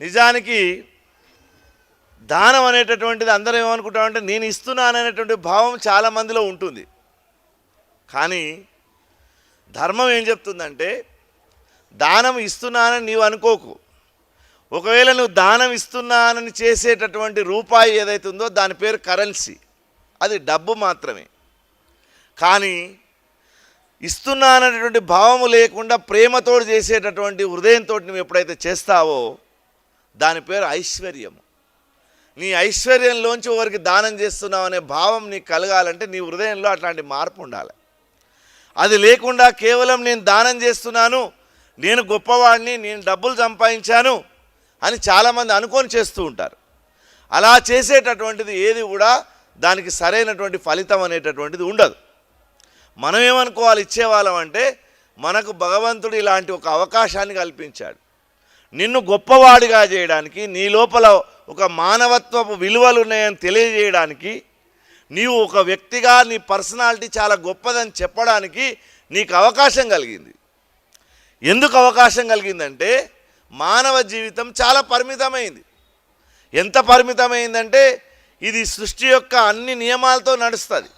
నిజానికి దానం అనేటటువంటిది అందరం ఏమనుకుంటామంటే నేను ఇస్తున్నాను అనేటువంటి భావం చాలా మందిలో ఉంటుంది. కానీ ధర్మం ఏం చెప్తుందంటే దానం ఇస్తున్నానని నీవు అనుకోకు. ఒకవేళ నువ్వు దానం ఇస్తున్నానని చేసేటటువంటి రూపాయి ఏదైతే ఉందో దాని పేరు కరెన్సీ. అది డబ్బు మాత్రమే. కానీ ఇస్తున్నాననేటువంటి భావము లేకుండా ప్రేమతోడు చేసేటటువంటి హృదయంతో నువ్వు ఎప్పుడైతే చేస్తావో దాని పేరు ఐశ్వర్యము. నీ ఐశ్వర్యంలోంచి ఎవరికి దానం చేస్తున్నావు అనే భావం నీకు కలగాలంటే నీ హృదయంలో అట్లాంటి మార్పు ఉండాలి. అది లేకుండా కేవలం నేను దానం చేస్తున్నాను నేను గొప్పవాడిని నేను డబ్బులు సంపాదించాను అని చాలామంది అనుకొని చేస్తూ ఉంటారు. అలా చేసేటటువంటిది ఏది కూడా దానికి సరైనటువంటి ఫలితం అనేటటువంటిది ఉండదు. మనం ఏమనుకోవాలి ఇచ్చేవాళ్ళం అంటే మనకు భగవంతుడు ఇలాంటి ఒక అవకాశాన్ని కల్పించాడు. నిన్ను గొప్పవాడిగా చేయడానికి నీ లోపల ఒక మానవత్వపు విలువలు ఉన్నాయని తెలియజేయడానికి నీవు ఒక వ్యక్తిగా నీ పర్సనాలిటీ చాలా గొప్పదని చెప్పడానికి నీకు అవకాశం కలిగింది. ఎందుకు అవకాశం కలిగిందంటే మానవ జీవితం చాలా పరిమితమైంది. ఎంత పరిమితమైందంటే ఇది సృష్టి యొక్క అన్ని నియమాలతో నడుస్తుంది.